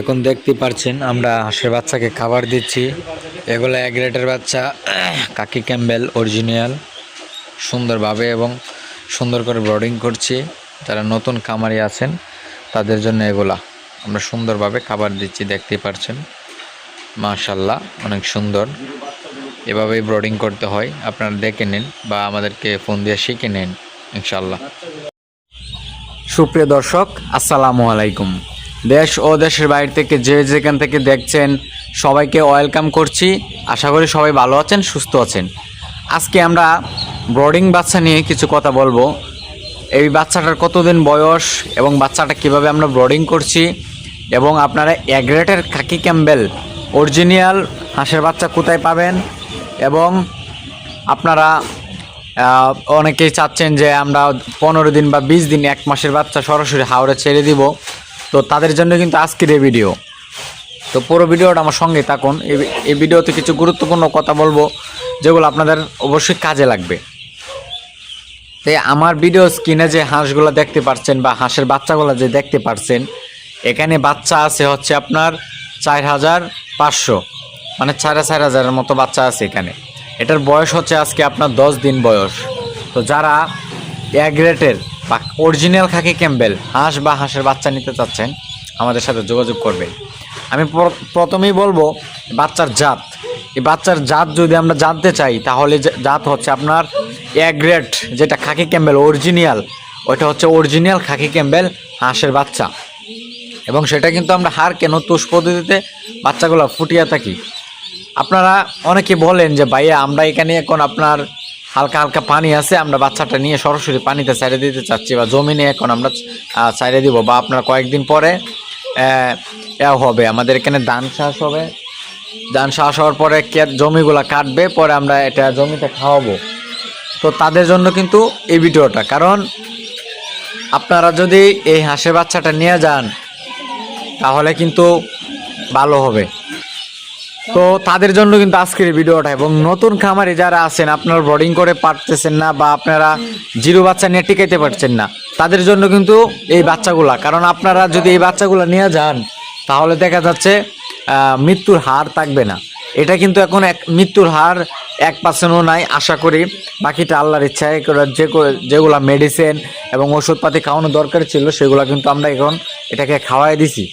এখন দেখতে পারছেন, আমরা হাঁসের বাচ্চাকে খাবার দিচ্ছি। এগুলো এক রেটের বাচ্চা, কাকি ক্যাম্বেল অরিজিনাল, সুন্দরভাবে এবং সুন্দর করে ব্রডিং করছি। যারা নতুন খামারি আছেন, তাদের জন্য এগুলা আমরা সুন্দরভাবে খাবার দিচ্ছি, দেখতে পারছেন। মাশাল্লাহ অনেক সুন্দর। এভাবেই ব্রডিং করতে হয়, আপনারা দেখে নিন বা আমাদেরকে ফোন দিয়ে শিখে নিন ইনশাল্লাহ সুপ্রিয় দর্শক, আসসালামু আলাইকুম। দেশ ও দেশের বাইরে থেকে যে যেখান থেকে দেখছেন, সবাইকে ওয়েলকাম করছি। আশা করি সবাই ভালো আছেন, সুস্থ আছেন। আজকে আমরা ব্রডিং বাচ্চা নিয়ে কিছু কথা বলব। এই বাচ্চাটার কতদিন বয়স এবং বাচ্চাটা কীভাবে আমরা ব্রডিং করছি এবং আপনারা অ্যাগ্রেটের খাকি ক্যাম্বেল অরিজিনাল হাঁসের বাচ্চা কোথায় পাবেন এবং আপনারা অনেকেই চাচ্ছেন যে আমরা পনেরো দিন বা বিশ দিন এক মাসের বাচ্চা সরাসরি হাওড়ে ছেড়ে দিব। তো তাদের জন্য কিন্তু আজকের এই ভিডিও তো পুরো ভিডিওটা আমার সঙ্গে থাকুন। এই- ভিডিওতে কিছু গুরুত্বপূর্ণ কথা বলব, যেগুলো আপনাদের অবশ্যই কাজে লাগবে। তাই আমার ভিডিও স্ক্রিনে যে হাঁসগুলো দেখতে পাচ্ছেন বা হাঁসের বাচ্চাগুলো যে দেখতে পাচ্ছেন এখানে বাচ্চা আছে হচ্ছে আপনার চার হাজার পাঁচশো। মানে সাড়ে চার হাজারের মতো বাচ্চা আছে এখানে। এটার বয়স হচ্ছে আজকে আপনার দশ দিন বয়স। তো যারা এক রেটের বা অরিজিনাল খাকি ক্যাম্বেল হাঁস বা হাঁসের বাচ্চা নিতে চাচ্ছেন, আমাদের সাথে যোগাযোগ করবেন। আমি প্র- প্রথমেই বলব, বাচ্চার জাত। এই বাচ্চার জাত যদি আমরা জানতে চাই, তাহলে জাত হচ্ছে আপনার গ্রেড, যেটা খাকি ক্যাম্বেল অরিজিনাল ওইটা হচ্ছে অরিজিনাল খাকি ক্যাম্বেল হাঁসের বাচ্চা। এবং সেটা কিন্তু আমরা হার কেন, তুষ পদ্ধতিতে বাচ্চাগুলো ফুটিয়ে থাকি। আপনারা অনেকে বলেন যে, ভাইয়া, আমরা এখানে এখন আপনার হালকা হালকা পানি আছে, আমরা বাচ্চাটা নিয়ে সরাসরি পানিতে ছাইড়ে দিতে চাচ্ছি বা জমিনে এখন আমরা ছাইড়ে দিব বা আপনার কয়েকদিন পরে হবে। আমাদের এখানে ধান চাষ হবে। ধান চাষ হওয়ার পরে জমিগুলা কাটবে, পরে আমরা এটা জমিতে খাওয়াবো। তো তাদের জন্য কিন্তু এই ভিডিওটা, কারণ আপনারা যদি এই হাঁসের বাচ্চাটা নিয়ে যান, তাহলে কিন্তু ভালো হবে। তো তাদের জন্য কিন্তু আজকের ভিডিওটা এবং নতুন খামারে যারা আছেন, আপনারা ব্রডিং করে পারতেছেন না বা আপনারা জিরো বাচ্চা নিয়ে টিকাইতে পারছেন না, তাদের জন্য কিন্তু এই বাচ্চাগুলা, কারণ আপনারা যদি এই বাচ্চাগুলা নিয়ে যান, তাহলে দেখা যাচ্ছে মৃত্যুর হার থাকবে না। এটা কিন্তু এখন এক, মৃত্যুর হার এক পার্সেন্টও নাই, আশা করি। বাকিটা আল্লাহর ইচ্ছায় যে যেগুলা মেডিসিন এবং ওষুধপাতি খাওয়ানো দরকার ছিল, সেগুলো কিন্তু আমরা এখন এটাকে খাওয়াই দিছি।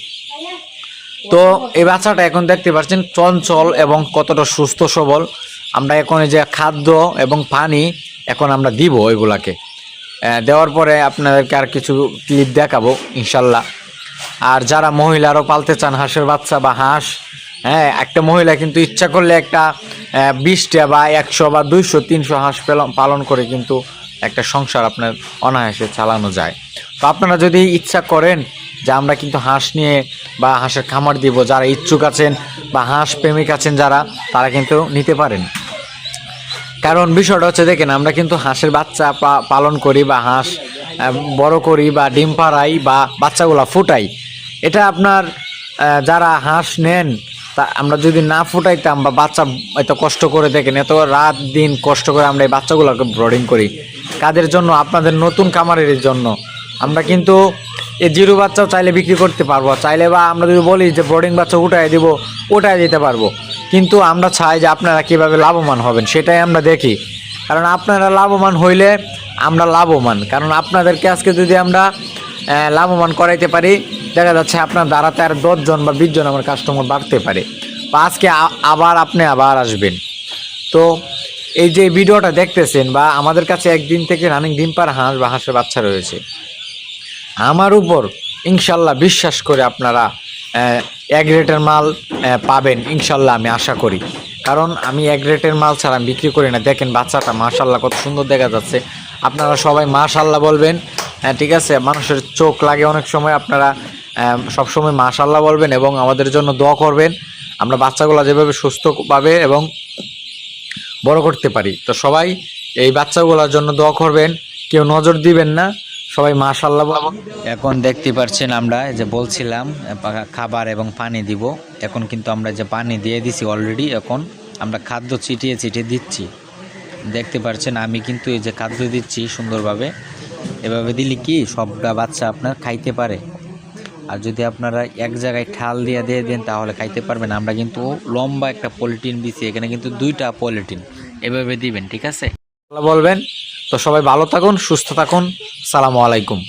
তো এই বাচ্চাটা এখন দেখতে পাচ্ছেন চঞ্চল এবং কতটা সুস্থ সবল। আমরা এখন যে খাদ্য এবং পানি এখন আমরা দিব ওইগুলাকে। দেওয়ার পরে আপনাদেরকে আর কিছু ক্লিপ দেখাবো, ইনশাল্লাহ। আর যারা মহিলারও পালতে চান হাঁসের বাচ্চা বা হাঁস হ্যাঁ একটা মহিলা কিন্তু ইচ্ছা করলে একটা বিশটা বা একশো বা দুইশো, তিনশো হাঁস পেল- পালন করে কিন্তু একটা সংসার আপনার অনায়াসে চালানো যায়। তো আপনারা যদি ইচ্ছা করেন যে আমরা কিন্তু হাঁস নিয়ে বা হাঁসের খামার দিব, যারা ইচ্ছুক আছেন বা হাঁস প্রেমিক আছেন যারা, তারা কিন্তু নিতে পারেন। কারণ বিষয়টা হচ্ছে, দেখেন, আমরা কিন্তু হাঁসের বাচ্চা পালন করি বা হাঁস বড় করি বা ডিম পাড়াই বা বাচ্চাগুলা ফুটাই। এটা আপনার যারা হাঁস নেন, তা আমরা যদি না ফুটাইতাম বা বাচ্চা এত কষ্ট করে, দেখেন, এত রাত দিন কষ্ট করে আমরা এই বাচ্চাগুলোকে ব্রডিং করি, কাদের জন্য? আপনাদের নতুন কামারের জন্য। আমরা কিন্তু এই জিরো বাচ্চাও চাইলে বিক্রি করতে পারব। চাইলে বা আমরা যদি বলি যে ব্রডিং বাচ্চা উঠাই দিব ওটাই দিতে পারব। কিন্তু আমরা চাই যে আপনারা কীভাবে লাভবান হবেন, সেটাই আমরা দেখি। কারণ আপনারা লাভবান হইলে আমরা লাভবান। কারণ আপনাদেরকে আজকে যদি আমরা লাভবান করাইতে পারি, দেখা যাচ্ছে আপনার দ্বারাতে আর দশজন বা বিশজন আমার কাস্টমার বাড়তে পারে। বা আজকে আবার আপনি আবার আসবেন। তো এই যে ভিডিওটা দেখতেছেন বা আমাদের কাছে একদিন থেকে রানিং ডিম পার হাঁস বা হাঁসের বাচ্চা রয়েছে। আমার উপর ইনশাল্লাহ বিশ্বাস করে আপনারা এক রেটের মাল পাবেন। ইনশাল্লাহ আমি আশা করি। কারণ আমি এক রেটের মাল ছাড়া আমি বিক্রি করি না। দেখেন বাচ্চাটা মাশাল্লাহ কত সুন্দর দেখা যাচ্ছে। আপনারা সবাই মাশাল্লাহ বলবেন ঠিক আছে? মানুষের চোখ লাগে অনেক সময় আপনারা সবসময় মাশাল্লাহ বলবেন এবং আমাদের জন্য দোয়া করবেন। আমরা বাচ্চাগুলো যেভাবে সুস্থভাবে এবং বড় করতে পারি। তো সবাই এই বাচ্চাগুলোর জন্য দোয়া করবেন। কেউ নজর দিবেন না। সবাই মাশাল্লাহ এখন দেখতে পাচ্ছেন আমরা যে বলছিলাম খাবার এবং পানি দিব। এখন কিন্তু আমরা যে পানি দিয়ে দিছি অলরেডি এখন আমরা খাদ্য ছিটিয়ে ছিটিয়ে দিচ্ছি। দেখতে পাচ্ছেন আমি কিন্তু এই যে খাদ্য দিচ্ছি সুন্দরভাবে। এভাবে দিলে কি সবটা বাচ্চা আপনার খাইতে পারে। আর যদি আপনারা এক জায়গায় ঠাল দিয়ে দিয়ে দেন, তাহলে খাইতে পারবেন। আমরা কিন্তু লম্বা একটা পলিটিন দিছি, এখানে কিন্তু দুইটা পলিটিন এভাবে দিবেন, ঠিক আছে? বলবেন। তো সবাই ভালো থাকুন সুস্থ থাকুন। সালামু আলাইকুম।